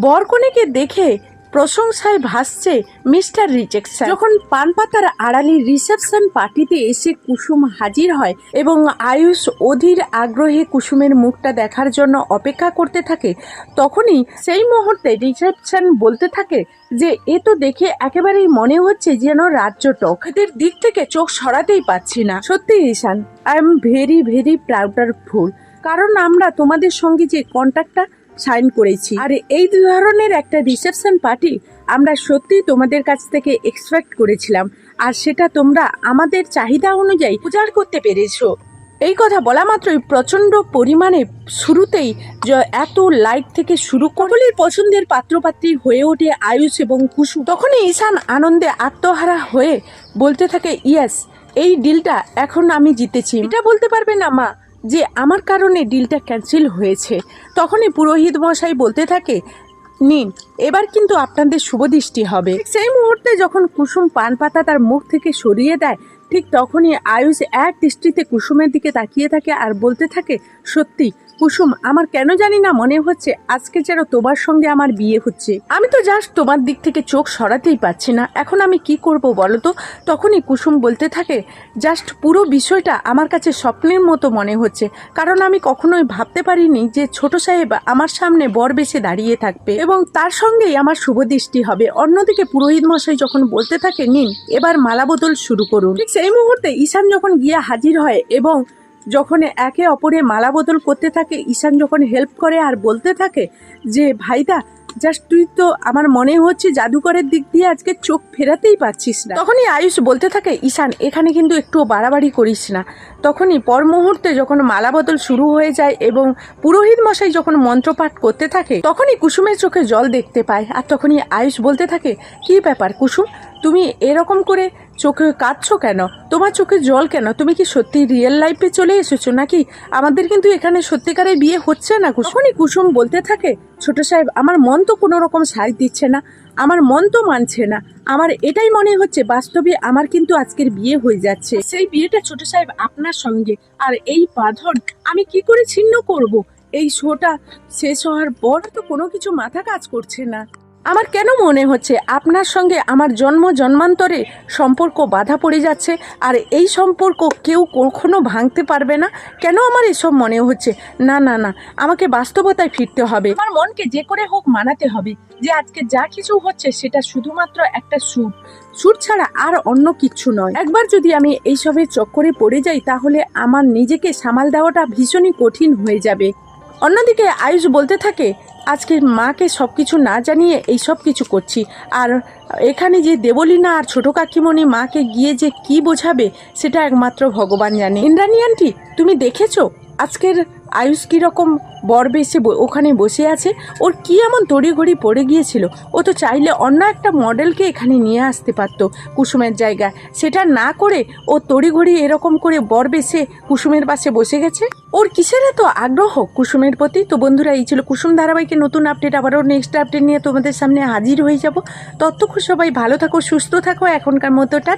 বরকনেকে দেখে প্রশংসায় ভাসছে মিস্টার রিজেকশন যখন পানপাতার আড়ালি রিসেপশন পার্টিতে এসে কুসুম হাজির হয় এবং আয়ুষ অধীর আগ্রহে কুসুমের মুখটা দেখার জন্য অপেক্ষা করতে থাকে, তখনই সেই মুহূর্তে রিসেপশন বলতে থাকে যে, এ তো দেখে একেবারেই মনে হচ্ছে যেন রাজ্যটক এদের দিক থেকে চোখ সরাতেই পাচ্ছি না। সত্যি Ishan, I am very very prouder full. কারণ আমরা তোমাদের সঙ্গে যে কন্ট্যাক্টটা সাইন করেছি। আর এই ধরনের একটা রিসেপশন পার্টি আমরা সত্যি তোমাদের কাছ থেকে এক্সপেক্ট করেছিলাম। আর সেটা তোমরা আমাদের চাহিদা অনুযায়ী উজাড় করতে পেরেছ। এই কথা বলা মাত্রই প্রচণ্ড পরিমাণে শুরুতেই এত লাইট থেকে শুরু কবলির পছন্দের পাত্রপাত্রী হয়ে ওঠে আয়ুষ এবং কুসু তখনই ঈশান আনন্দে আত্মহারা হয়ে বলতে থাকে, ইয়েস, এই ডিলটা এখন আমি জিতেছি। এটা বলতে পারবে না মা। যে আমার কারণে ডিলটা ক্যান্সেল হয়েছে। তখনই পুরোহিত মশাই বলতে থাকে, নিন, এবার কিন্তু আপনাদের শুভদৃষ্টি হবে। সেই মুহূর্তে যখন কুসুম পান পাতা তার মুখ থেকে সরিয়ে দেয় ঠিক তখনই আয়ুষ এক দৃষ্টিতে কুসুমের দিকে তাকিয়ে থাকে আর বলতে থাকে, সত্যি, কুসুম, আমার কেন জানি না মনে হচ্ছে আজকে যেন তোমার সঙ্গে আমার বিয়ে হচ্ছে। আমি তো জাস্ট তোমার দিক থেকে চোখ সরাতেই পাচ্ছি না। এখন আমি কি করব বলো তো? তখনই কুসুম বলতে থাকে জাস্ট পুরো বিষয়টা আমার কাছে স্বপ্নের মতো মনে হচ্ছে। কারণ আমি কখনোই ভাবতে পারিনি যে ছোট সাহেব আমার সামনে বর বেশে দাঁড়িয়ে থাকবে এবং তার সঙ্গেই আমার শুভ দৃষ্টি হবে। অন্যদিকে পুরোহিত মশাই যখন বলতে থাকে, নিন, এবার মালা বদল শুরু করুন। সেই মুহূর্তে ঈশান যখন গিয়ে হাজির হয় এবং যখন একে অপরে মালা বদল করতে থাকে, ঈশান যখন হেল্প করে আর বলতে থাকে যে, ভাইদা জাস্ট তুই তো আমার মনে হচ্ছে জাদুকরের দিক দিয়ে আজকে চোখ ফেরাতেই পারছিস না। তখনই আয়ুষ বলতে থাকে, ঈশান, এখানে কিন্তু একটু বাড়াবাড়ি করিস না। তখনই পর মুহূর্তে যখন মালা বদল শুরু হয়ে যায় এবং পুরোহিত মশাই যখন মন্ত্রপাঠ করতে থাকে, তখনই কুসুমের চোখে জল দেখতে পায়। আর তখনই আয়ুষ বলতে থাকে, কি ব্যাপার কুসুম? তুমি এরকম করে চোখে কাঁদছো কেন? তোমার চোখে জল কেন? তুমি কি সত্যি রিয়েল লাইফে চলে এসেছ নাকি? আমাদের কিন্তু এখানে সত্যিকারের বিয়ে হচ্ছে না কুসুমই কুসুম বলতে থাকে, ছোট সাহেব, আমার মন তো কোনো রকম সাইজ দিচ্ছে না, আমার মন তো মানছে না। আমার এটাই মনে হচ্ছে, বাস্তবে আমার কিন্তু আজকের বিয়ে হয়ে যাচ্ছে। সেই বিয়েটা ছোট সাহেব আপনার সঙ্গে, আর এই বাঁধন আমি কি করে ছিন্ন করব? এই শোটা শেষ হওয়ার পর তো কোনো কিছু মাথা কাজ করছে না। আমার কেন মনে হচ্ছে আপনার সঙ্গে আমার জন্ম জন্মান্তরে সম্পর্ক বাধা পড়ে যাচ্ছে আর এই সম্পর্ক কেউ কখনো ভাঙতে পারবে না? কেন আমার এসব মনে হচ্ছে? না না না, আমাকে বাস্তবতায় ফিরতে হবে। আমার মনকে যে করে হোক মানাতে হবে যে আজকে যা কিছু হচ্ছে সেটা শুধুমাত্র একটা সুর। সুর ছাড়া আর অন্য কিচ্ছু নয়। একবার যদি আমি এইসবের চক্করে পড়ে যাই তাহলে আমার নিজেকে সামাল দেওয়াটা ভীষণই কঠিন হয়ে যাবে। অন্যদিকে আয়ুষ বলতে থাকে আজকে মাকে সব কিছু না জানিয়ে এই সব কিছু করছি। আর এখানে যে দেবলীনা আর ছোট কাকিমণি মাকে গিয়ে যে কি বোঝাবে, সেটা একমাত্র ভগবান জানে। ইন্দ্রাণী আন্টি, তুমি দেখেছ? আজকের আয়ুষ কীরকম বর বেশে ওখানে বসে আছে? ওর কি এমন তড়িঘড়ি পড়ে গিয়েছিল? ও তো চাইলে অন্য একটা মডেলকে এখানে নিয়ে আসতে পারতো কুসুমের জায়গায়। সেটা না করে ও তড়িঘড়ি এরকম করে বর বেশে কুসুমের পাশে বসে গেছে? ওর কিসের এত আগ্রহ কুসুমের প্রতি? তো বন্ধুরা, এই ছিল কুসুম ধারাবাহিকের নতুন আপডেট আবারও নেক্সট আপডেট নিয়ে তোমাদের সামনে হাজির হয়ে যাব। ততক্ষণ সবাই ভালো থাকো, সুস্থ থাকো, এখনকার মতো টা